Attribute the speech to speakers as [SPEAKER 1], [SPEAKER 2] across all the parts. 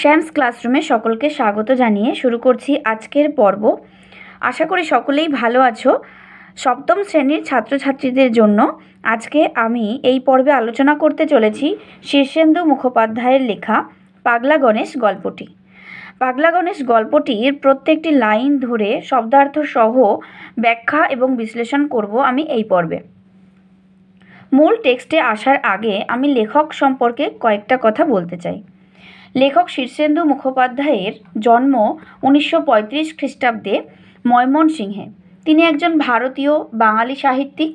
[SPEAKER 1] শ্যামস ক্লাসরুমে সকলকে স্বাগত জানিয়ে শুরু করছি আজকের পর্ব। আশা করি সকলেই ভালো আছো। সপ্তম শ্রেণির ছাত্রছাত্রীদের জন্য আজকে আমি এই পর্বে আলোচনা করতে চলেছি শীর্ষেন্দু মুখোপাধ্যায়ের লেখা পাগলা গণেশ গল্পটি। পাগলা গণেশ গল্পটির প্রত্যেকটি লাইন ধরে শব্দার্থ সহ ব্যাখ্যা এবং বিশ্লেষণ করব আমি এই পর্বে। মূল টেক্সটে আসার আগে আমি লেখক সম্পর্কে কয়েকটা কথা বলতে চাই। লেখক শীর্ষেন্দু মুখোপাধ্যায়ের জন্ম উনিশশো পঁয়ত্রিশ খ্রিস্টাব্দে ময়মনসিংহে। তিনি একজন ভারতীয় বাঙালি সাহিত্যিক।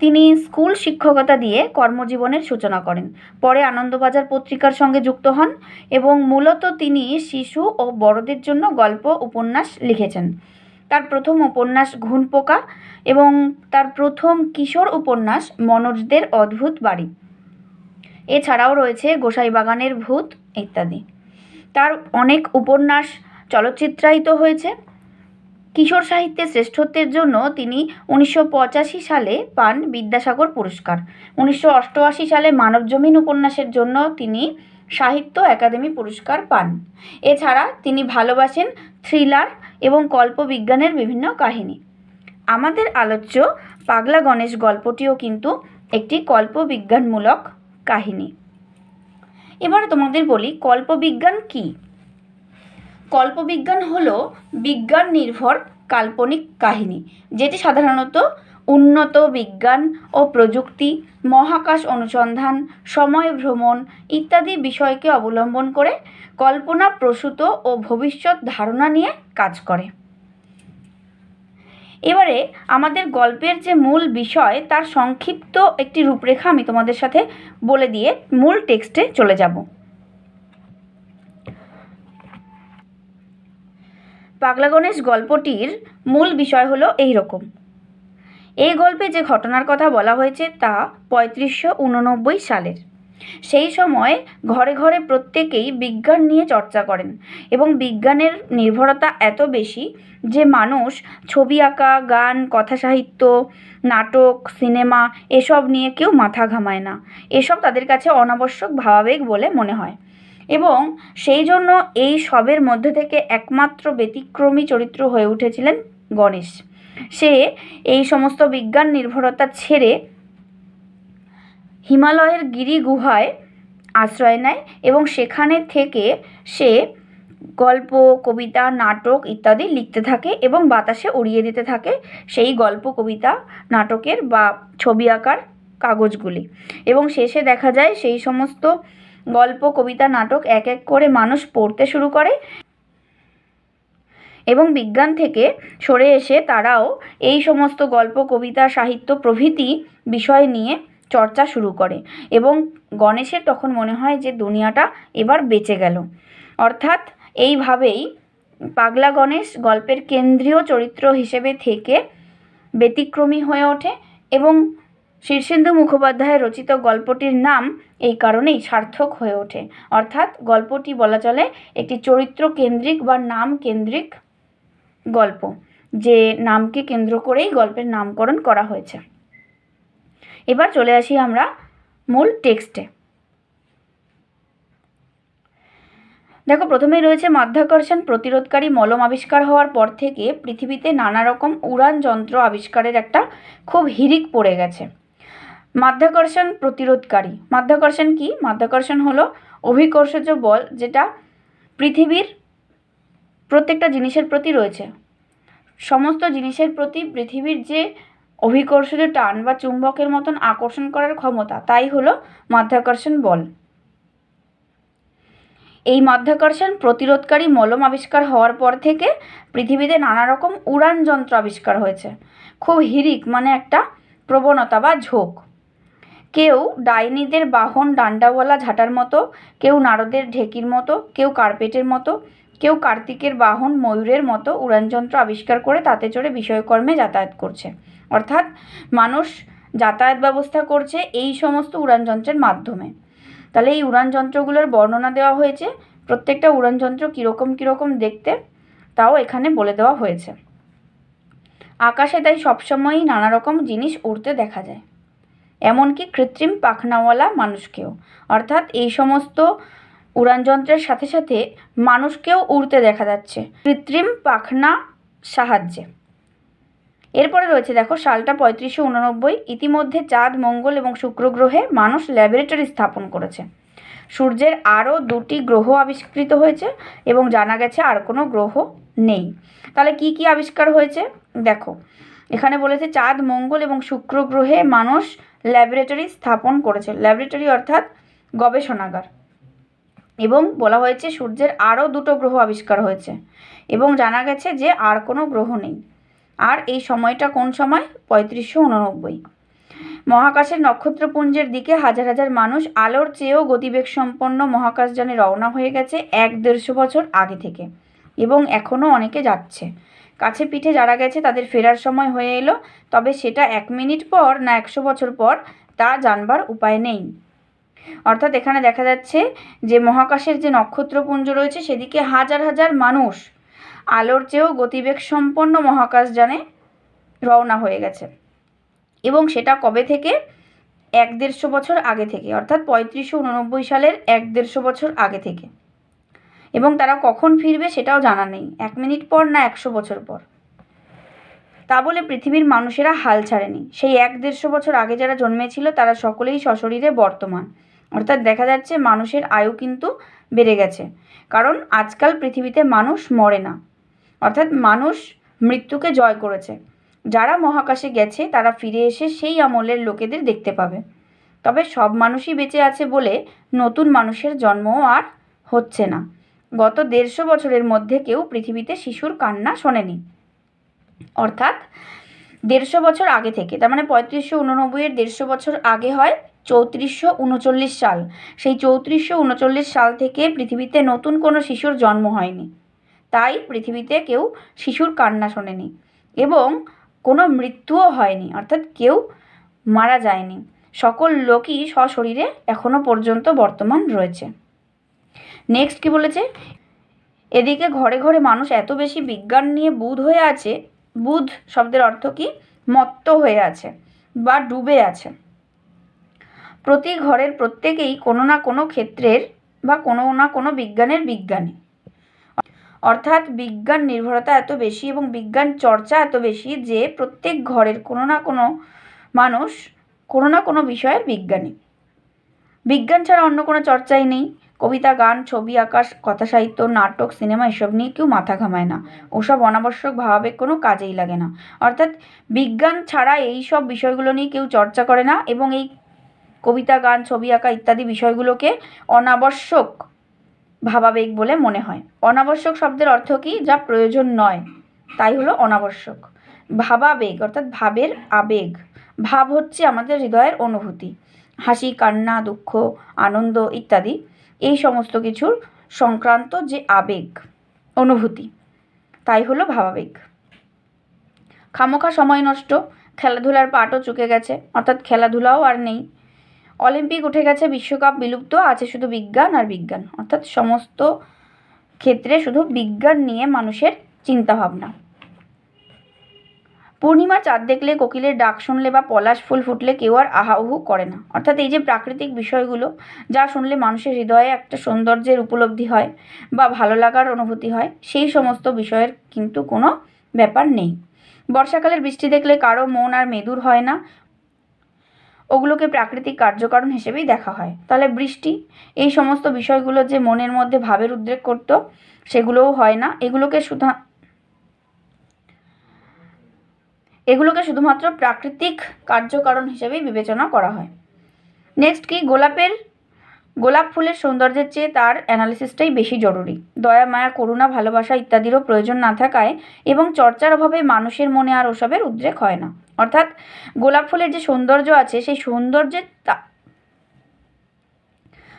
[SPEAKER 1] তিনি স্কুল শিক্ষকতা দিয়ে কর্মজীবনের সূচনা করেন। পরে আনন্দবাজার পত্রিকার সঙ্গে যুক্ত হন এবং মূলত তিনি শিশু ও বড়দের জন্য গল্প, উপন্যাস লিখেছেন। তার প্রথম উপন্যাস ঘুণ পোকা এবং তার প্রথম কিশোর উপন্যাস মনোজদের অদ্ভুত বাড়ি। এছাড়াও রয়েছে গোসাই বাগানের ভূত ইত্যাদি। তার অনেক উপন্যাস চলচ্চিত্রায়িত হয়েছে। কিশোর সাহিত্যে শ্রেষ্ঠত্বের জন্য তিনি উনিশশো পঁচাশি সালে পান বিদ্যাসাগর পুরস্কার। উনিশশো অষ্টআশি সালে মানবজমিন উপন্যাসের জন্য তিনি সাহিত্য একাডেমি পুরস্কার পান। এছাড়া তিনি ভালোবাসেন থ্রিলার এবং কল্পবিজ্ঞানের বিভিন্ন কাহিনী। আমাদের আলোচ্য পাগলা গণেশ গল্পটিও কিন্তু একটি কল্পবিজ্ঞানমূলক কাহিনী। এবারে তোমাদের বলি, কল্পবিজ্ঞান কী? কল্পবিজ্ঞান হলো বিজ্ঞান নির্ভর কাল্পনিক কাহিনী, যেটি সাধারণত উন্নত বিজ্ঞান ও প্রযুক্তি, মহাকাশ অনুসন্ধান, সময় ভ্রমণ ইত্যাদি বিষয়কে অবলম্বন করে কল্পনা প্রসূত ও ভবিষ্যৎ ধারণা নিয়ে কাজ করে। এবারে আমাদের গল্পের যে মূল বিষয়, তার সংক্ষিপ্ত একটি রূপরেখা আমি তোমাদের সাথে বলে দিয়ে মূল টেক্সটে চলে যাব। পাগলা গণেশ গল্পটির মূল বিষয় হলো এই রকম এই গল্পে যে ঘটনার কথা বলা হয়েছে তা পঁয়ত্রিশশো উননব্বই সালের। সেই সময় ঘরে ঘরে প্রত্যেকেই বিজ্ঞান নিয়ে চর্চা করেন এবং বিজ্ঞানের নির্ভরতা এত বেশি যে মানুষ ছবি আঁকা, গান, কথা সাহিত্য, নাটক, সিনেমা এসব নিয়ে কেউ মাথা ঘামায় না। এসব তাদের কাছে অনাবশ্যক ভাবাবেগ বলে মনে হয়। এবং সেই জন্য এই সবের মধ্যে থেকে একমাত্র ব্যতিক্রমী চরিত্র হয়ে উঠেছিলেন গণেশ। সে এই সমস্ত বিজ্ঞান নির্ভরতা ছেড়ে হিমালয়ের গিরি গুহায় আশ্রয় নেয় এবং সেখানে থেকে সে গল্প, কবিতা, নাটক ইত্যাদি লিখতে থাকে এবং বাতাসে উড়িয়ে দিতে থাকে সেই গল্প, কবিতা, নাটকের বা ছবি আঁকার কাগজগুলি। এবং শেষে দেখা যায় সেই সমস্ত গল্প, কবিতা, নাটক এক এক করে মানুষ পড়তে শুরু করে এবং বিজ্ঞান থেকে সরে এসে তারাও এই সমস্ত গল্প, কবিতা, সাহিত্য প্রভৃতি বিষয় নিয়ে চর্চা শুরু করে এবং গণেশের তখন মনে হয় যে দুনিয়াটা এবার বেঁচে গেল। অর্থাৎ এইভাবেই পাগলা গণেশ গল্পের কেন্দ্রীয় চরিত্র হিসেবে থেকে ব্যতিক্রমী হয়ে ওঠে এবং শীর্ষেন্দু মুখোপাধ্যায়ের রচিত গল্পটির নাম এই কারণেই সার্থক হয়ে ওঠে। অর্থাৎ গল্পটি বলা চলে একটি চরিত্র কেন্দ্রিক বা নাম কেন্দ্রিক গল্প, যে নামকে কেন্দ্র করেই গল্পের নামকরণ করা হয়েছে। এবার চলে আসি আমরা মূল টেক্সটে। দেখো, প্রথমেই রয়েছে মাধ্যাকর্ষণ প্রতিরোধকারী মলম আবিষ্কার হওয়ার পর থেকে পৃথিবীতে নানা রকম উড়ান যন্ত্র আবিষ্কারের একটা খুব হিরিক পড়ে গেছে। মাধ্যাকর্ষণ প্রতিরোধকারী। মাধ্যাকর্ষণ কি? মাধ্যাকর্ষণ হলো অভিকর্ষজ বল যেটা পৃথিবীর প্রত্যেকটা জিনিসের প্রতি রয়েছে। সমস্ত জিনিসের প্রতি পৃথিবীর যে অভিকর্ষজ টান বা চুম্বকের মতন আকর্ষণ করার ক্ষমতা, তাই হলো মাধ্যাকর্ষণ বল। এই মাধ্যাকর্ষণ প্রতিরোধকারী মলম আবিষ্কার হওয়ার পর থেকে পৃথিবীতে নানা রকম উড়ান যন্ত্র আবিষ্কার হয়েছে। খুব হিরিক মানে একটা প্রবণতা বা ঝোঁক। কেউ ডাইনিদের বাহন ডান্ডাওয়ালা ঝাঁটার মতো, কেউ নারদের ঢেকির মতো, কেউ কার্পেটের মতো, কেউ কার্তিকের বাহন ময়ূরের মতো উড়ানযন্ত্র আবিষ্কার করে তাতে চড়ে বিষয়কর্মে যাতায়াত করছে। অর্থাৎ মানুষ যাতায়াত ব্যবস্থা করছে এই সমস্ত উড়ানযন্ত্রের মাধ্যমে। তাহলে এই উড়ানযন্ত্রগুলোর বর্ণনা দেওয়া হয়েছে। প্রত্যেকটা উড়ানযন্ত্র কীরকম কীরকম দেখতে, তাও এখানে বলে দেওয়া হয়েছে। আকাশে তাই সবসময়ই নানা রকম জিনিস উড়তে দেখা যায়। এমনকি কৃত্রিম পাখনাওয়ালা মানুষকেও। অর্থাৎ এই সমস্ত উড়ানযন্ত্রের সাথে সাথে মানুষকেও উড়তে দেখা যাচ্ছে। কৃত্রিম পাখনা সাহায্যে। এরপরে রয়েছে, দেখো, সালটা পঁয়ত্রিশশো উননব্বই। ইতিমধ্যে চাঁদ, মঙ্গল এবং শুক্র গ্রহে মানুষ ল্যাবরেটরি স্থাপন করেছে। সূর্যের আরও দুটি গ্রহ আবিষ্কৃত হয়েছে এবং জানা গেছে আর কোনো গ্রহ নেই। তাহলে কি কি আবিষ্কার হয়েছে? দেখো, এখানে বলেছে চাঁদ, মঙ্গল এবং শুক্র গ্রহে মানুষ ল্যাবরেটরি স্থাপন করেছে। ল্যাবরেটরি অর্থাৎ গবেষণাগার। এবং বলা হয়েছে সূর্যের আরও দুটো গ্রহ আবিষ্কার হয়েছে এবং জানা গেছে যে আর কোনো গ্রহ নেই। আর এই সময়টা কোন সময়? পঁয়ত্রিশশো উননব্বই। মহাকাশের নক্ষত্রপুঞ্জের দিকে হাজার হাজার মানুষ আলোর চেয়েও গতিবেগ সম্পন্ন মহাকাশযানে রওনা হয়ে গেছে এক দেড়শো বছর আগে থেকে এবং এখনও অনেকে যাচ্ছে। কাছে পিঠে যারা গেছে তাদের ফেরার সময় হয়ে এলো, তবে সেটা এক মিনিট পর না একশো বছর পর তা জানবার উপায় নেই। অর্থাৎ এখানে দেখা যাচ্ছে যে মহাকাশের যে নক্ষত্রপুঞ্জ রয়েছে সেদিকে হাজার হাজার মানুষ আলোর চেয়েও গতিবেগ সম্পন্ন মহাকাশযানে রওনা হয়ে গেছে। এবং সেটা কবে থেকে? এক দেড়শো বছর আগে থেকে, অর্থাৎ পঁয়ত্রিশশো উননব্বই সালের এক দেড়শো বছর আগে থেকে। এবং তারা কখন ফিরবে সেটাও জানা নেই, এক মিনিট পর না একশো বছর পর। তা বলে পৃথিবীর মানুষেরা হাল ছাড়েনি। সেই এক দেড়শো বছর আগে যারা জন্মেছিল, তারা সকলেই সশরীরে বর্তমান। অর্থাৎ দেখা যাচ্ছে মানুষের আয়ু কিন্তু বেড়ে গেছে। কারণ আজকাল পৃথিবীতে মানুষ মরে না। অর্থাৎ মানুষ মৃত্যুকে জয় করেছে। যারা মহাকাশে গেছে, তারা ফিরে এসে সেই আমলের লোকেদের দেখতে পাবে। তবে সব মানুষই বেঁচে আছে বলে নতুন মানুষের জন্মও আর হচ্ছে না। গত দেড়শো বছরের মধ্যে কেউ পৃথিবীতে শিশুর কান্না শোনেনি। অর্থাৎ দেড়শো বছর আগে থেকে, তার মানে পঁয়ত্রিশশো উননব্বইয়ের দেড়শো বছর আগে হয় চৌত্রিশশো উনচল্লিশ সাল। সেই চৌত্রিশশো উনচল্লিশ সাল থেকে পৃথিবীতে নতুন কোনো শিশুর জন্ম হয়নি। তাই পৃথিবীতে কেউ শিশুর কান্না শোনেনি এবং কোনো মৃত্যুও হয়নি, অর্থাৎ কেউ মারা যায়নি। সকল লোকই সশরীরে এখনও পর্যন্ত বর্তমান রয়েছে। নেক্সট কি বলেছে? এদিকে ঘরে ঘরে মানুষ এত বেশি বিজ্ঞান নিয়ে বুধ হয়ে আছে, বুধ শব্দের অর্থ কি? মত্ত হয়ে আছে বা ডুবে আছে। প্রতি ঘরের প্রত্যেকেই কোনো না কোনো ক্ষেত্রের বা কোনো না কোনো বিজ্ঞানের বিজ্ঞানী। অর্থাৎ বিজ্ঞান নির্ভরতা এত বেশি এবং বিজ্ঞান চর্চা এত বেশি যে প্রত্যেক ঘরের কোনো না কোনো মানুষ কোনো না কোনো বিষয়ের বিজ্ঞানী। বিজ্ঞান ছাড়া অন্য কোনো চর্চাই নেই। কবিতা, গান, ছবি, আকাশ, কথা সাহিত্য, নাটক, সিনেমা এসব নিয়ে কেউ মাথা ঘামায় না। ওসব অনাবশ্যক ভাবাবেগ কোনো কাজেই লাগে না। অর্থাৎ বিজ্ঞান ছাড়া এই সব বিষয়গুলো নিয়ে কেউ চর্চা করে না এবং এই কবিতা, গান, ছবি আঁকা ইত্যাদি বিষয়গুলোকে অনাবশ্যক ভাবাবেগ বলে মনে হয়। অনাবশ্যক শব্দের অর্থ কি? যা প্রয়োজন নয়। তাই হলো অনাবশ্যক। ভাবাবেগ অর্থাৎ ভাবের আবেগ। ভাব হচ্ছে আমাদের হৃদয়ের অনুভূতি। হাসি, কান্না, দুঃখ, আনন্দ ইত্যাদি। এই সমস্ত কিছুর সংক্রান্ত যে আবেগ, অনুভূতি, তাই হলো ভাবাবেগ। খামোখা সময় নষ্ট। খেলাধুলার পাটও চুকে গেছে। অর্থাৎ খেলাধুলাও আর নেই। অলিম্পিক উঠে গেছে, বিশ্বকাপ বিলুপ্ত, আছে শুধু বিজ্ঞান আর বিজ্ঞান। অর্থাৎ সমস্ত ক্ষেত্রে শুধু বিজ্ঞান নিয়ে মানুষের চিন্তাভাবনা। পূর্ণিমার চাঁদ দেখলে, কোকিলের ডাক শুনলে বা পলাশ ফুল ফুটলে কেউ আর আহাউহু করে না। অর্থাৎ এই যে প্রাকৃতিক বিষয়গুলো, যা শুনলে মানুষের হৃদয়ে একটা সৌন্দর্যের উপলব্ধি হয় বা ভালো লাগার অনুভূতি হয়, সেই সমস্ত বিষয়ের কিন্তু কোনো ব্যাপার নেই। বর্ষাকালের বৃষ্টি দেখলে কারও মন আর মেদুর হয় না ওগুলোকে প্রাকৃতিক কার্যকারণ হিসেবেই দেখা হয়। তাহলে বৃষ্টি, এই সমস্ত বিষয়গুলো যে মনের মধ্যে ভাবের উদ্রেক করত, সেগুলোও হয় না। এগুলোকে শুধু এগুলোকে শুধুমাত্র প্রাকৃতিক কার্যকারণ হিসেবেই বিবেচনা করা হয়। নেক্সট কি? গোলাপের গোলাপ ফুলের সৌন্দর্যের চেয়ে তার অ্যানালিসিসটাই বেশি জরুরি। দয়া, মায়া, করুণা, ভালোবাসা ইত্যাদিরও প্রয়োজন না থাকায় এবং চর্চার অভাবে মানুষের মনে আর ওসবের উদ্রেক হয় না। অর্থাৎ গোলাপ ফুলের যে সৌন্দর্য আছে, সেই সৌন্দর্যের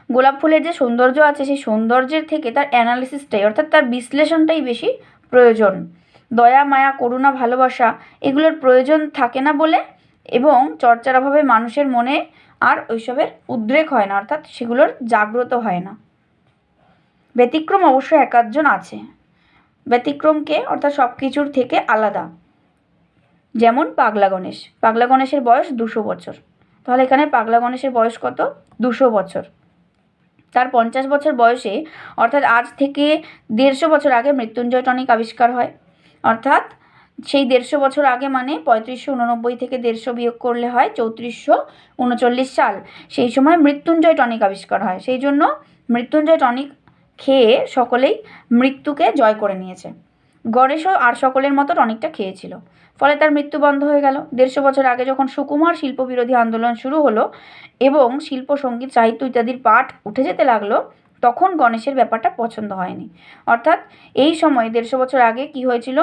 [SPEAKER 1] গোলাপ ফুলের যে সৌন্দর্য আছে, সেই সৌন্দর্যের থেকে তার অ্যানালিসিসটাই অর্থাৎ তার বিশ্লেষণটাই বেশি প্রয়োজন। দয়া, মায়া, করুণা, ভালোবাসা এগুলোর প্রয়োজন থাকে না বলে এবং চর্চার অভাবে মানুষের মনে আর ওইসবের উদ্রেক হয় না, অর্থাৎ সেগুলোর জাগ্রত হয় না। ব্যতিক্রম অবশ্য একাধজন আছে। ব্যতিক্রমকে, অর্থাৎ সব কিছুর থেকে আলাদা। যেমন পাগলা গণেশ। পাগলা গণেশের বয়স দুশো বছর। তাহলে এখানে পাগলা গণেশের বয়স কত? দুশো বছর। তার পঞ্চাশ বছর বয়সে, অর্থাৎ আজ থেকে দেড়শো বছর আগে মৃত্যুঞ্জয় টনিক আবিষ্কার হয়। অর্থাৎ সেই দেড়শো বছর আগে মানে পঁয়ত্রিশশো উননব্বই থেকে দেড়শো বিয়োগ করলে হয় চৌত্রিশশো উনচল্লিশ সাল। সেই সময় মৃত্যুঞ্জয় টনিক আবিষ্কার হয়। সেই জন্য মৃত্যুঞ্জয় টনিক খেয়ে সকলেই মৃত্যুকে জয় করে নিয়েছে। গণেশও আর সকলের মতো টনিকটা খেয়েছিল। ফলে তার মৃত্যু বন্ধ হয়ে গেল। দেড়শো বছর আগে যখন সুকুমার শিল্প বিরোধী আন্দোলন শুরু হলো এবং শিল্প, সংগীত, সাহিত্য ইত্যাদির পাঠ উঠে যেতে লাগল তখন গণেশের ব্যাপারটা পছন্দ হয়নি। অর্থাৎ এই সময়, দেড়শো বছর আগে কি হয়েছিল?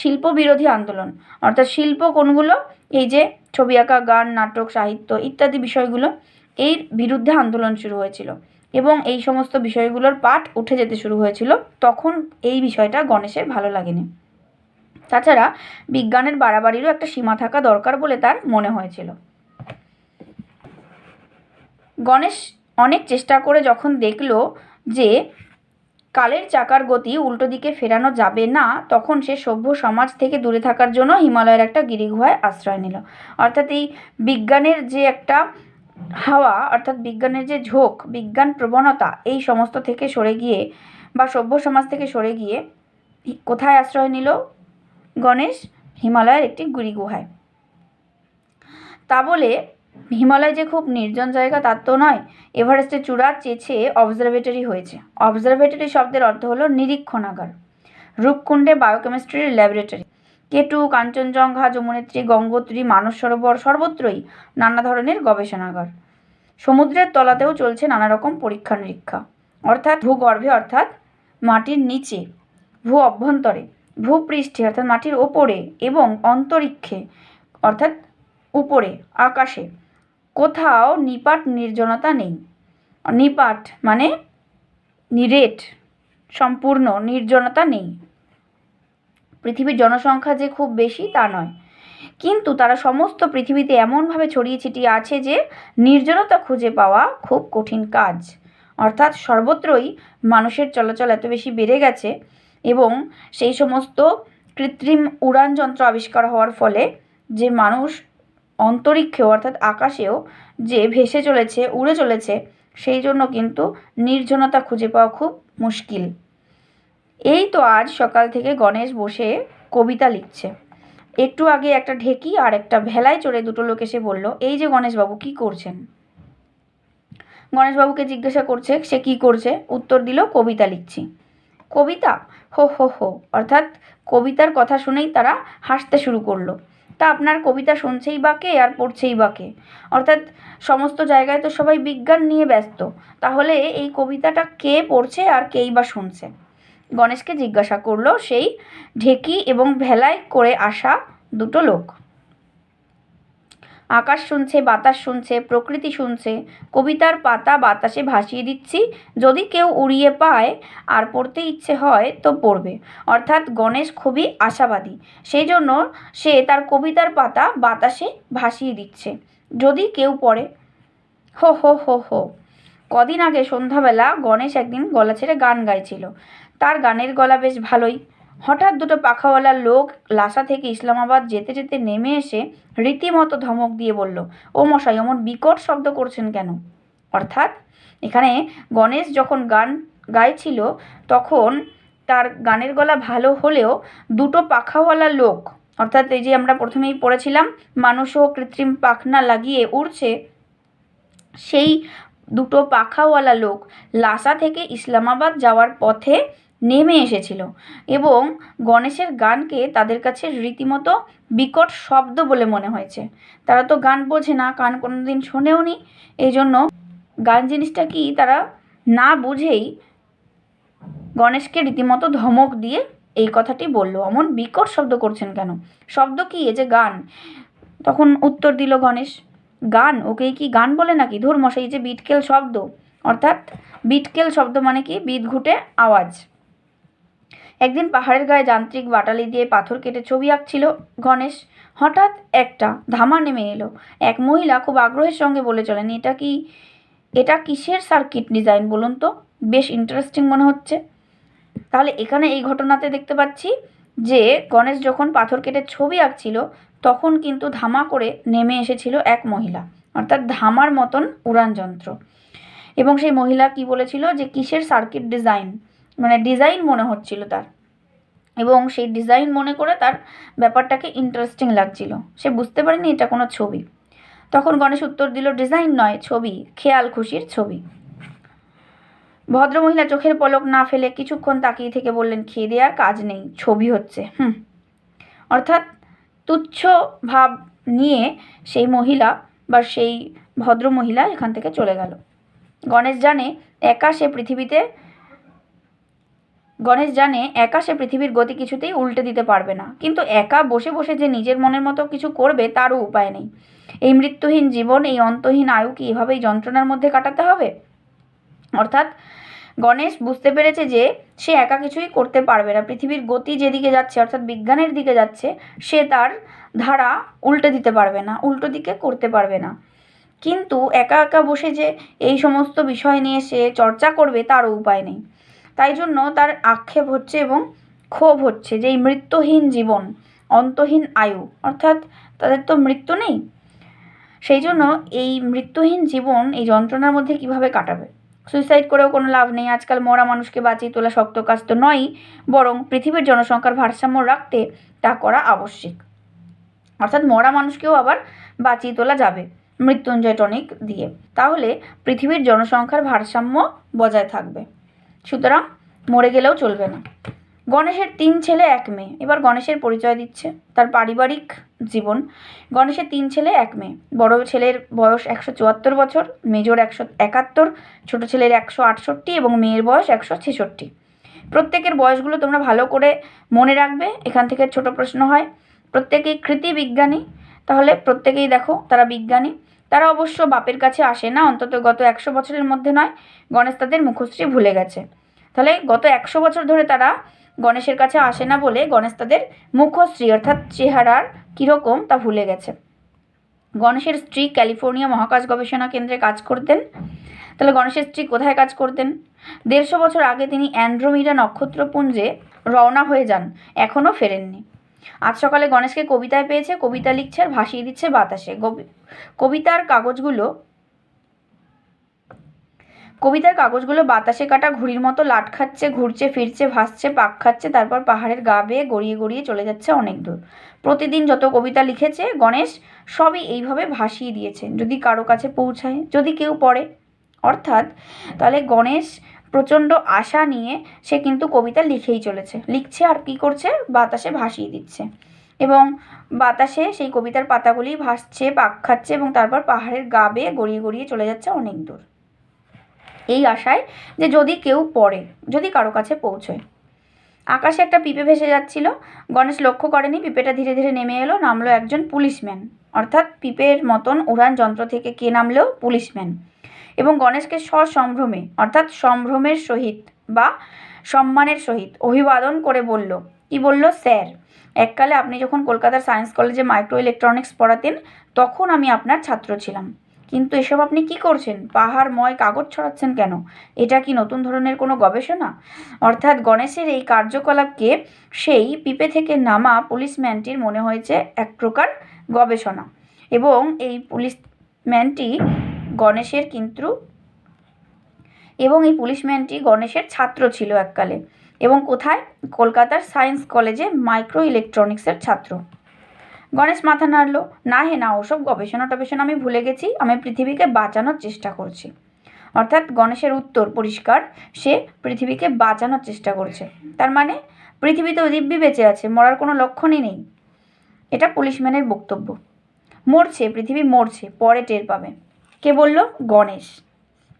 [SPEAKER 1] শিল্প বিরোধী আন্দোলন। অর্থাৎ শিল্প কোনগুলো? এই যে ছবি আঁকা, গান, নাটক, সাহিত্য ইত্যাদি বিষয়গুলো, এর বিরুদ্ধে আন্দোলন শুরু হয়েছিল। এবং এই সমস্ত বিষয়গুলোর পাঠ উঠে যেতে শুরু হয়েছিল। তখন এই বিষয়টা গণেশের ভালো লাগেনি। তাছাড়া বিজ্ঞানের বাড়াবাড়িরও একটা সীমা থাকা দরকার বলে তার মনে হয়েছিল। গণেশ অনেক চেষ্টা করে যখন দেখল যে কালের চাকার গতি উল্টো দিকে ফেরানো যাবে না, তখন সে সভ্য সমাজ থেকে দূরে থাকার জন্য হিমালয়ের একটা গিরিগুহায় আশ্রয় নিল। অর্থাৎ এই বিজ্ঞানের যে একটা হাওয়া, অর্থাৎ বিজ্ঞানের যে ঝোঁক, বিজ্ঞান প্রবণতা, এই সমস্ত থেকে সরে গিয়ে বা সভ্য সমাজ থেকে সরে গিয়ে কোথায় আশ্রয় নিল? গণেশ হিমালয়ের একটি গুহায় তা বলে হিমালয় যে খুব নির্জন জায়গা, তার তো নয়। এভারেস্টের চূড়ার চেছে অবজারভেটরি হয়েছে। অবজারভেটরি শব্দের অর্থ হলো নিরীক্ষণাগার। রূপকুণ্ডে বায়োকেমিস্ট্রির laboratory K two, Kanchenjunga, Yamunotri, Gangotri, Manas Sarovar সর্বত্রই নানা ধরনের গবেষণাগার। সমুদ্রের তলাতেও চলছে নানা রকম পরীক্ষা নিরীক্ষা অর্থাৎ ভূগর্ভে, অর্থাৎ মাটির নিচে, ভূ অভ্যন্তরে ভূপৃষ্ঠে অর্থাৎ মাটির ওপরে এবং অন্তরিক্ষে, অর্থাৎ উপরে, আকাশে। কোথাও নিপাট নির্জনতা নেই। নিপাট মানে নিরেট, সম্পূর্ণ, নির্জনতা নেই। পৃথিবীর জনসংখ্যা যে খুব বেশি, তা নয়। কিন্তু তারা সমস্ত পৃথিবীতে এমনভাবে ছড়িয়ে ছিটিয়ে আছে যে নির্জনতা খুঁজে পাওয়া খুব কঠিন কাজ। অর্থাৎ সর্বত্রই মানুষের চলাচল এত বেশি বেড়ে গেছে এবং সেই সমস্ত কৃত্রিম উড়ান যন্ত্র আবিষ্কার হওয়ার ফলে যে মানুষ অন্তরিক্ষেও, অর্থাৎ আকাশেও যে ভেসে চলেছে, উড়ে চলেছে, সেই জন্য কিন্তু নির্জনতা খুঁজে পাওয়া খুব মুশকিল। এই তো আজ সকাল থেকে গণেশ বসে কবিতা লিখছে। একটু আগে একটা ঢেকি আর একটা ভেলায় চড়ে দুটো লোক এসে বলল, এই যে গণেশবাবু, কি করছেন? গণেশবাবুকে জিজ্ঞাসা করছে, সে কি করছে? উত্তর দিল, কবিতা লিখছি। কবিতা? হো হো হো। অর্থাৎ কবিতার কথা শুনেই তারা হাসতে শুরু করল। তা আপনার কবিতা শুনছেই বা কে আর পড়ছেই বা কে? অর্থাৎ সমস্ত জায়গায় তো সবাই বিজ্ঞান নিয়ে ব্যস্ত। তাহলে এই কবিতাটা কে পড়ছে আর কেই বা শুনছে? গণেশকে জিজ্ঞাসা করল সেই ঢেকি এবং ভেলায় করে আসা দুটো লোক। আকাশ শুনছে, বাতাস শুনছে, প্রকৃতি শুনছে, কবিতার পাতা বাতাসে ভাসিয়ে দিচ্ছি। যদি কেউ উড়িয়ে পায় আর পড়তে ইচ্ছে হয় তো পড়বে। অর্থাৎ গণেশ খুবই আশাবাদী। সেই জন্য সে তার কবিতার পাতা বাতাসে ভাসিয়ে দিচ্ছে। যদি কেউ পড়ে। হো হো হো হো। কদিন আগে সন্ধ্যাবেলা গণেশ একদিন গলা ছেড়ে গান গাইছিল। তার গানের গলা বেশ ভালোই। হঠাৎ দুটো পাখাওয়ালা লোক লাসা থেকে ইসলামাবাদ যেতে যেতে নেমে এসে রীতিমতো ধমক দিয়ে বলল, ও মশাই, অমন বিকট শব্দ করছেন কেন? অর্থাৎ এখানে গণেশ যখন গান গাইছিল, তখন তার গানের গলা ভালো হলেও দুটো পাখাওয়ালা লোক, অর্থাৎ এই যে আমরা প্রথমেই পড়েছিলাম মানুষও কৃত্রিম পাখনা লাগিয়ে উড়ছে, সেই দুটো পাখাওয়ালা লোক লাসা থেকে ইসলামাবাদ যাওয়ার পথে নেমে এসেছিল এবং গণেশের গানকে তাদের কাছে রীতিমতো বিকট শব্দ বলে মনে হয়েছে। তারা তো গান বোঝে না, কান কোনো দিন শোনেও নি। এই জন্য গান জিনিসটা কি তারা না বুঝেই গণেশকে রীতিমতো ধমক দিয়ে এই কথাটি বলল। অমন বিকট শব্দ করছেন কেন? শব্দ কি এ যে গান? তখন উত্তর দিল গণেশ, গান? ওকেই কি গান বলে নাকি? ধুর মশাই যে বিটকেল শব্দ। অর্থাৎ বিটকেল শব্দ মানে কি? বিট ঘুটে আওয়াজ। একদিন পাহাড়ের গায়ে যান্ত্রিক বাটালি দিয়ে পাথর কেটে ছবি আঁকছিল গণেশ। হঠাৎ একটা ধামা নেমে এলো। এক মহিলা খুব আগ্রহের সঙ্গে বলে চলেন, এটা কি, এটা কিসের সার্কিট ডিজাইন বলুন তো? বেশ ইন্টারেস্টিং মনে হচ্ছে। তাহলে এখানে এই ঘটনাতে দেখতে পাচ্ছি যে গণেশ যখন পাথর কেটে ছবি আঁকছিল, তখন কিন্তু ধামা করে নেমে এসেছিল এক মহিলা, অর্থাৎ ধামার মতন উড়ান যন্ত্র। এবং সেই মহিলা কি বলেছিল যে কিসের সার্কিট ডিজাইন? মানে ডিজাইন মনে হচ্ছিল তার। এবং সেই ডিজাইন মনে করে তার ব্যাপারটাকে ইন্টারেস্টিং লাগছিল। সে বুঝতে পারেনি এটা কোনো ছবি। তখন গণেশ উত্তর দিল ডিজাইন নয়, ছবি। খেয়াল খুশির ছবি। ভদ্রমহিলা চোখের পলক না ফেলে কিছুক্ষণ তাকিয়ে থেকে বললেন, খেয়ে দেওয়ার কাজ নেই, ছবি হচ্ছে। হুম। অর্থাৎ তুচ্ছ ভাব নিয়ে সেই মহিলা বা সেই ভদ্র মহিলা এখান থেকে চলে গেল। গণেশ জানে একা সে পৃথিবীতে গণেশ জানে একা সে পৃথিবীর গতি কিছুতেই উল্টে দিতে পারবে না। কিন্তু একা বসে বসে যে নিজের মনের মতো কিছু করবে, তারও উপায় নেই। এই মৃত্যুহীন জীবন, এই অন্তহীন আয়ু কি এভাবেই যন্ত্রণার মধ্যে কাটাতে হবে? অর্থাৎ গণেশ বুঝতে পেরেছে যে সে একা কিছুই করতে পারবে না। পৃথিবীর গতি যেদিকে যাচ্ছে, অর্থাৎ বিজ্ঞানের দিকে যাচ্ছে, সে তার ধারা উল্টে দিতে পারবে না, উল্টো দিকে করতে পারবে না। কিন্তু একা একা বসে যে এই সমস্ত বিষয় নিয়ে সে চর্চা করবে, তারও উপায় নেই। তাই জন্য তার আক্ষেপ হচ্ছে এবং ক্ষোভ হচ্ছে যে এই মৃত্যুহীন জীবন, অন্তহীন আয়ু, অর্থাৎ তাদের তো মৃত্যু নেই। সেই জন্য এই মৃত্যুহীন জীবন এই যন্ত্রণার মধ্যে কীভাবে কাটাবে? সুইসাইড করেও কোনো লাভ নেই। আজকাল মরা মানুষকে বাঁচিয়ে তোলা শক্ত কাজ তো নয়ই, বরং পৃথিবীর জনসংখ্যার ভারসাম্য রাখতে তা করা আবশ্যিক। অর্থাৎ মরা মানুষকেও আবার বাঁচিয়ে তোলা যাবে মৃত্যুঞ্জয় টনিক দিয়ে। তাহলে পৃথিবীর জনসংখ্যার ভারসাম্য বজায় থাকবে। সুতরাং মরে গেলেও চলবে না। গণেশের তিন ছেলে, এক মেয়ে। এবার গণেশের পরিচয় দিচ্ছে। তার পারিবারিক জীবন। গণেশের তিন ছেলে, এক মেয়ে। বড় ছেলের বয়স একশো চুয়াত্তর বছর, মেজর একশো একাত্তর, ছোটো ছেলের একশো আটষট্টি এবং মেয়ের বয়স একশো ছেষট্টি। প্রত্যেকের বয়সগুলো তোমরা ভালো করে মনে রাখবে। এখান থেকে ছোট প্রশ্ন হয়, প্রত্যেকেই কৃতি বিজ্ঞানী? তাহলে প্রত্যেকেই দেখো তারা বিজ্ঞানী। তারা অবশ্য বাপের কাছে আসে না, অন্তত গত একশো বছরের মধ্যে নয়, গণেশ তাদের মুখশ্রী ভুলে গেছে। তাহলে গত একশো বছর ধরে তারা গণেশের কাছে আসে না বলে গণেশ তাদের মুখশ্রী অর্থাৎ চেহারার কীরকম তা ভুলে গেছে। গণেশের স্ত্রী ক্যালিফোর্নিয়া মহাকাশ গবেষণা কেন্দ্রে কাজ করতেন। তাহলে গণেশের স্ত্রী কোথায় কাজ করতেন? দেড়শো বছর আগে তিনি অ্যান্ড্রোমিডা নক্ষত্রপুঞ্জে রওনা হয়ে যান, এখনও ফেরেননি। আজ সকালে গণেশকে কবিতায় পেয়েছে, কবিতা লিখছে আর ভাসিয়ে দিচ্ছে বাতাসে। কবিতার কাগজগুলো কবিতার কাগজগুলো বাতাসে কাটা ঘুড়ির মতো লাট খাচ্ছে, ঘুরছে, ফিরছে, ভাসছে, পাক খাচ্ছে, তারপর পাহাড়ের গা বেয়ে গড়িয়ে গড়িয়ে চলে যাচ্ছে অনেক দূর। প্রতিদিন যত কবিতা লিখেছে, গণেশ সবই এইভাবে ভাসিয়ে দিয়েছে যদি কারও কাছে পৌঁছায়, যদি কেউ পড়ে, অর্থাৎ তাহলে গণেশ প্রচণ্ড আশা নিয়ে সে কিন্তু কবিতা লিখেই চলেছে। লিখছে আর কি করছে? বাতাসে ভাসিয়ে দিচ্ছে। এবং বাতাসে সেই কবিতার পাতাগুলি ভাসছে পাক খাচ্ছে এবং তারপর পাহাড়ের গা বেয়ে গড়িয়ে গড়িয়ে চলে যাচ্ছে অনেক দূর। এই আশায় যে যদি কেউ পড়ে, যদি কারও কাছে পৌঁছয়। আকাশে একটা পিপে ভেসে যাচ্ছিল। গণেশ লক্ষ্য করেনি, পিপেটা ধীরে ধীরে নেমে এলো, নামলো একজন পুলিশম্যান। অর্থাৎ পিপের মতন উড়ান যন্ত্র থেকে কে নামলেও পুলিশম্যান। এবং গণেশকে সসম্ভ্রমে, অর্থাৎ সম্ভ্রমের সহিত বা সম্মানের সহিত অভিবাদন করে বলল। কি বলল? স্যার, এককালে আপনি যখন কলকাতার সায়েন্স কলেজে মাইক্রো ইলেকট্রনিক্স পড়াতেন, তখন আমি আপনার ছাত্র ছিলাম। কিন্তু এসব আপনি কি করছেন? পাহাড়ময় কাগজ ছড়াচ্ছেন কেন? এটা কি নতুন ধরনের কোনো গবেষণা? অর্থাৎ গণেশের এই কার্যকলাপকে সেই পিপে থেকে নামা পুলিশম্যানটির মনে হয়েছে এক প্রকার গবেষণা। এবং এই পুলিশম্যানটি গণেশের কিন্তু এবং এই পুলিশম্যানটি গণেশের ছাত্র ছিল এককালে। এবং কোথায়? কলকাতার সায়েন্স কলেজে মাইক্রো ইলেকট্রনিক্সের ছাত্র। গণেশ মাথা নাড়লো, না হে, না, ওসব গবেষণা টবেষণা আমি ভুলে গেছি। আমি পৃথিবীকে বাঁচানোর চেষ্টা করছি। অর্থাৎ গণেশের উত্তর পরিষ্কার, সে পৃথিবীকে বাঁচানোর চেষ্টা করছে। তার মানে পৃথিবীতে দিব্যি বেঁচে আছে, মরার কোনো লক্ষণই নেই। এটা পুলিশম্যানের বক্তব্য। মরছে, পৃথিবী মরছে, পরে টের পাবে। কে বলল? গণেশ।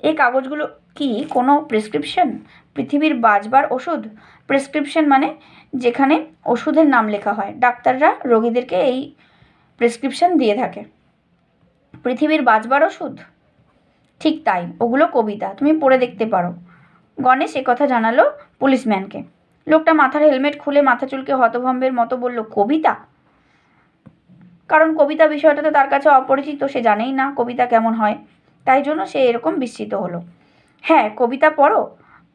[SPEAKER 1] এই কাগজগুলো কি কোনো প্রেসক্রিপশন পৃথিবীর বাজবার ওষুধ? প্রেসক্রিপশন মানে যেখানে ওষুধের নাম লেখা হয়। ডাক্তাররা রোগীদেরকে এই প্রেসক্রিপশন দিয়ে থাকে। পৃথিবীর বাজবার ওষুধ? ঠিক তাই, ওগুলো কবিতা, তুমি পড়ে দেখতে পারো। গণেশ কথা জানালো পুলিশম্যানকে। লোকটা মাথার হেলমেট খুলে মাথা চুলকে হতভম্বের মতো বলল, কবিতা? কারণ কবিতা বিষয়টা তো তার কাছে অপরিচিত, সে জানেই না কবিতা কেমন হয়। তাই জন্য সে এরকম বিস্মিত হলো। হ্যাঁ কবিতা পড়ো,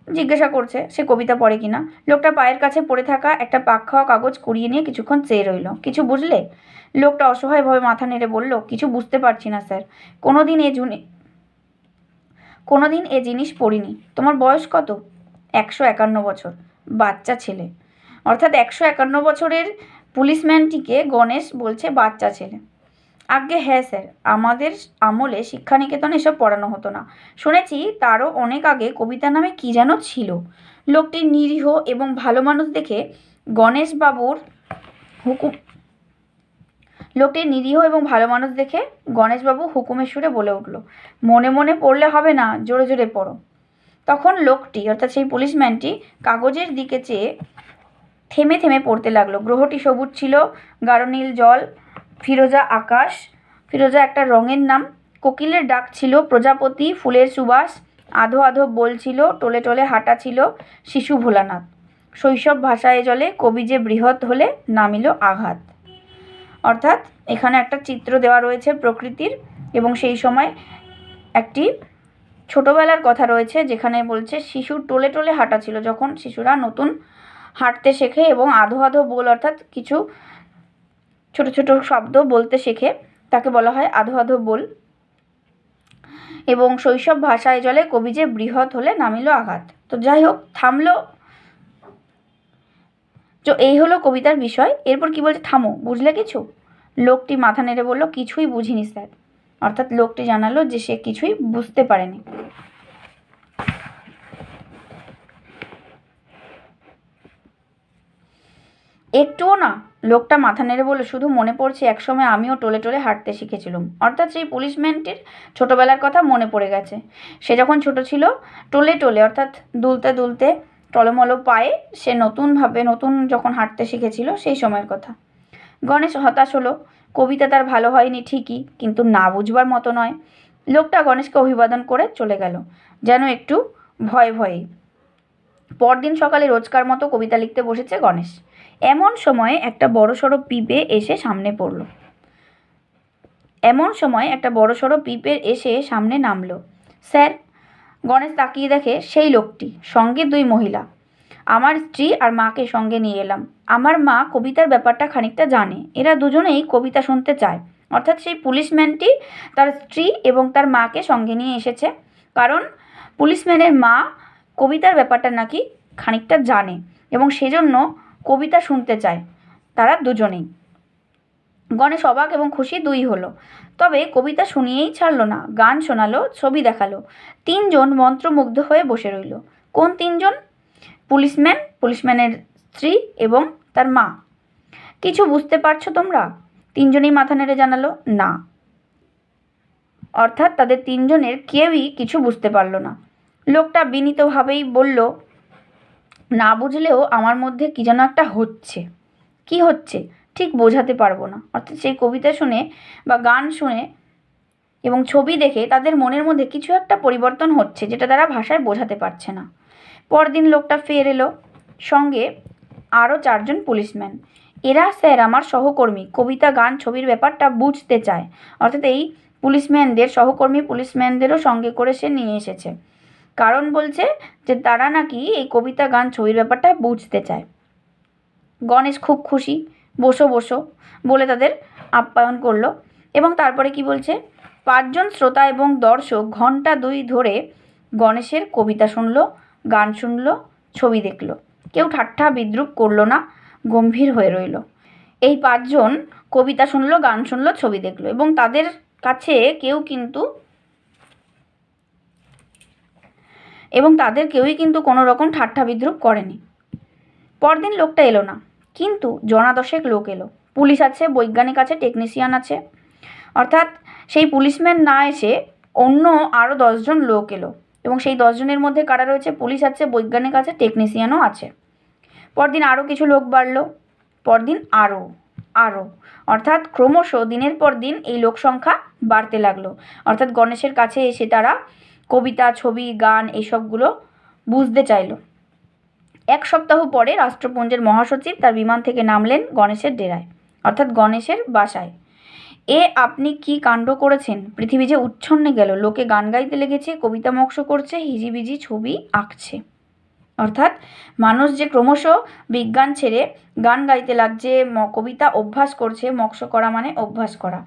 [SPEAKER 1] জিজ্ঞাসা করছে, সে কবিতা পড়ে কিনা? লোকটা পায়ের কাছে পড়ে থাকা একটা পাক খাওয়া কাগজ কুড়িয়ে নিয়ে কিছুক্ষণ চেয়ে রইল। কিছু বুঝলে? লোকটা অসহায়ভাবে মাথা নেড়ে বলল, কিছু বুঝতে পারছি না, স্যার। কোনো দিন এ জুনে কোনো দিন এ জিনিস পড়িনি। তোমার বয়স কত? একশো একান্ন বছর। বাচ্চা ছেলে। অর্থাৎ একশো একান্ন বছরের পুলিশম্যানটিকে গণেশ বলছে বাচ্চা ছেলে। আজ্ঞে হ্যাঁ স্যার, আমাদের আমলে শিক্ষানিকেতনে এসব পড়ানো হতো না। শুনেছি তারও অনেক আগে কবিতা নামে কী যেন ছিল। লোকটি নিরীহ এবং ভালো মানুষ দেখে গণেশবাবুর হুকুম লোকটি নিরীহ এবং ভালো মানুষ দেখে গণেশবাবু হুকুমের সুরে বলে উঠল, মনে মনে পড়লে হবে না, জোরে জোরে পড়ো। তখন লোকটি, অর্থাৎ সেই পুলিশম্যানটি কাগজের দিকে চেয়ে থেমে থেমে পড়তে লাগল। গ্রহটি সবুজ ছিল, গাঢ় নীল জল, ফিরোজা আকাশ। ফিরোজা একটা রঙের নাম। কোকিলের ডাক ছিল, প্রজাপতি, ফুলের সুবাস, আধো আধো বলছিল টলে টলে হাঁটা ছিল, শিশু ভোলানাথ। শৈশব ভাষায় জলে, কবি যে বৃহৎ হলে নামিল আঘাত। অর্থাৎ এখানে একটা চিত্র দেওয়া রয়েছে প্রকৃতির এবং সেই সময় একটি ছোটোবেলার কথা রয়েছে, যেখানে বলছে শিশুর টোলে টোলে হাঁটা ছিল, যখন শিশুরা নতুন হাঁটতে শেখে এবং আধো আধো বল অর্থাৎ কিছু ছোট ছোট শব্দ বলতে শেখে। তাকে বলা হয় আধো আধো বল। এবং শৈশব ভাষায় জলে কবি যে বৃহৎ হলে নামিল আঘাত। তো যাই হোক, থামলো। তো এই হলো কবিতার বিষয়। এরপর কি বলছে? থামো, বুঝলে কিছু? লোকটি মাথা নেড়ে বলল, কিছুই বুঝিনি স্যার। অর্থাৎ লোকটি জানালো যে সে কিছুই বুঝতে পারেনি। একটুও না, লোকটা মাথা নেড়ে বলে শুধু মনে পড়ছে একসময় আমিও টোলে টোলে হাঁটতে শিখেছিলাম। অর্থাৎ সেই পুলিশম্যানটির ছোটোবেলার কথা মনে পড়ে গেছে। সে যখন ছোট ছিল, টোলে টোলে, অর্থাৎ দুলতে দুলতে, টলমলো পায়ে সে নতুনভাবে, নতুন যখন হাঁটতে শিখেছিল, সেই সময়ের কথা। গণেশ হতাশ হলো, কবিতা তার ভালো হয়নি ঠিকই, কিন্তু না বুঝবার মতো নয়। লোকটা গণেশকে অভিবাদন করে চলে গেল, যেন একটু ভয়ে ভয়ে পরদিন সকালে রোজকার মতো কবিতা লিখতে বসেছে গণেশ। এমন সময়ে একটা বড় সড়ো পিঁপে এসে সামনে পড়ল। এমন সময় একটা বড় সড়ো পিঁপে এসে সামনে নামলো। স্যার, গণেশ তাকিয়ে দেখে সেই লোকটি, সঙ্গে দুই মহিলা। আমার স্ত্রী আর মাকে সঙ্গে নিয়ে এলাম। আমার মা কবিতার ব্যাপারটা খানিকটা জানে। এরা দুজনেই কবিতা শুনতে চায়। অর্থাৎ সেই পুলিশম্যানটি তার স্ত্রী এবং তার মাকে সঙ্গে নিয়ে এসেছে। কারণ পুলিশম্যানের মা কবিতার ব্যাপারটা নাকি খানিকটা জানে এবং সেজন্য কবিতা শুনতে চায়, তারা দুজনেই। গণেশ অবাক এবং খুশি দুই হলো। তবে কবিতা শুনিয়েই ছাড়লো না, গান শোনালো, ছবি দেখাল। তিনজন মন্ত্রমুগ্ধ হয়ে বসে রইল। কোন তিনজন? পুলিশম্যান, পুলিশম্যানের স্ত্রী এবং তার মা। কিছু বুঝতে পারছ তোমরা? তিনজনেই মাথা নেড়ে জানালো, না। অর্থাৎ তাদের তিনজনের কেউই কিছু বুঝতে পারল না। লোকটা বিনীতভাবেই বলল না বুঝলেও আমার মধ্যে কী যেন একটা হচ্ছে। কি হচ্ছে? ঠিক বোঝাতে পারব না। অর্থাৎ সেই কবিতা শুনে বা গান শুনে এবং ছবি দেখে তাদের মনের মধ্যে কিছু একটা পরিবর্তন হচ্ছে যেটা তারা ভাষায় বোঝাতে পারছে না। পরদিন লোকটা ফের এলো। সঙ্গে আরও চারজন পুলিশম্যান। এরা, স্যার, আমার সহকর্মী। কবিতা, গান, ছবির ব্যাপারটা বুঝতে চায়। অর্থাৎ এই পুলিশম্যানদের, সহকর্মী পুলিশম্যানদেরও সঙ্গে করে সে নিয়ে এসেছে। কারণ বলছে যে তারা নাকি এই কবিতা গান ছবির ব্যাপারটা বুঝতে চায়। গণেশ খুব খুশি, বসো বসো বলে তাদের আপ্যায়ন করল এবং তারপরে কি বলছে? পাঁচজন শ্রোতা এবং দর্শক ঘণ্টা দুই ধরে গণেশের কবিতা শুনলো, গান শুনলো, ছবি দেখল। কেউ ঠাট্টা, বিদ্রুপ করল না, গম্ভীর হয়ে রইল। এই পাঁচজন কবিতা শুনলো, গান শুনলো, ছবি দেখল এবং তাদের কাছে কেউ কিন্তু এবং তাদের কেউই কিন্তু কোনো রকম ঠাট্টা বিদ্রুপ করেনি। পরদিন লোকটা এলো না, কিন্তু জনা দশেক লোক এলো। পুলিশ আছে, বৈজ্ঞানিক আছে টেকনিশিয়ান আছে। অর্থাৎ সেই পুলিশম্যান না এসে অন্য আরও দশজন লোক এলো এবং সেই দশজনের মধ্যে কারা রয়েছে? পুলিশ আছে, বৈজ্ঞানিক আছে টেকনিশিয়ানও আছে। পরদিন আরও কিছু লোক বাড়লো, পরদিন আরও আরও অর্থাৎ ক্রমশ দিনের পর দিন এই লোক সংখ্যা বাড়তে লাগল। অর্থাৎ গণেশের কাছে এসে তারা কবিতা, ছবি, গান এইসবগুলো বুঝতে চাইলো। এক সপ্তাহ পরে রাষ্ট্রপুঞ্জের মহাসচিব তার বিমান থেকে নামলেন গণেশের ডেরায়, অর্থাৎ গণেশের বাসায়। এ আপনি কি কাণ্ড করেছেন? পৃথিবী যে উচ্ছন্নে গেল, লোকে গান গাইতে লেগেছে, কবিতা মক্স করছে, হিজিবিজি ছবি আঁকছে। অর্থাৎ মানুষ যে ক্রমশ বিজ্ঞান ছেড়ে গান গাইতে লাগছে কবিতা অভ্যাস করছে মক্স করা মানে অভ্যাস করা,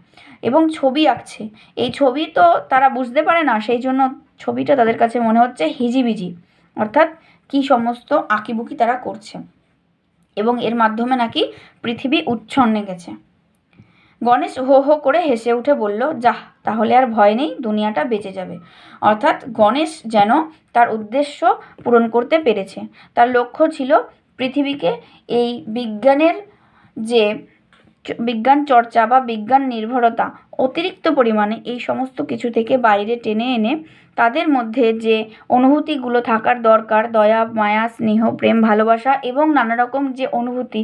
[SPEAKER 1] এবং ছবি আঁকছে। এই ছবি তো তারা বুঝতে পারে না, সেই জন্য ছবিটা তাদের কাছে মনে হচ্ছে হিজিবিজি, অর্থাৎ কী সমস্ত আঁকিবুকি তারা করছে। এবং এর মাধ্যমে নাকি পৃথিবী উচ্ছন্নে গেছে। গণেশ হো হো করে হেসে উঠে বলল, যাহ, তাহলে আর ভয় নেই, দুনিয়াটা বেঁচে যাবে। অর্থাৎ গণেশ যেন তার উদ্দেশ্য পূরণ করতে পেরেছে। তার লক্ষ্য ছিল পৃথিবীকে এই বিজ্ঞানের যে বিজ্ঞান চর্চা বা বিজ্ঞান নির্ভরতা। অতিরিক্ত পরিমাণে এই সমস্ত কিছু থেকে বাইরে টেনে এনে তাদের মধ্যে যে অনুভূতিগুলো থাকার দরকার, দয়া, মায়া, স্নেহ, প্রেম, ভালোবাসা এবং নানা রকম যে অনুভূতি,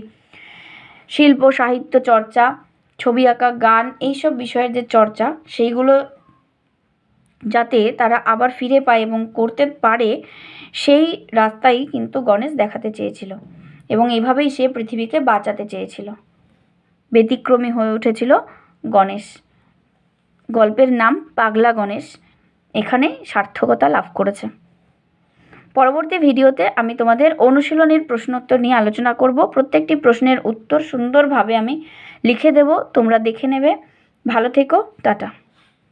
[SPEAKER 1] শিল্প, সাহিত্য চর্চা, ছবি আঁকা, গান, এইসব বিষয়ের যে চর্চা, সেইগুলো যাতে তারা আবার ফিরে পায় এবং করতে পারে, সেই রাস্তাই কিন্তু গণেশ দেখাতে চেয়েছিল এবং এভাবেই সে পৃথিবীকে বাঁচাতে চেয়েছিল। ব্যতিক্রমী হয়ে উঠেছিল গণেশ। গল্পের নাম পাগলা গণেশ। এখানে সার্থকতা লাভ করেছে। পরবর্তী ভিডিওতে আমি তোমাদের অনুশীলনীর প্রশ্নোত্তর নিয়ে আলোচনা করব। প্রত্যেকটি প্রশ্নের উত্তর সুন্দরভাবে আমি লিখে দেব। তোমরা দেখে নেবে। ভালো থেকো। টাটা।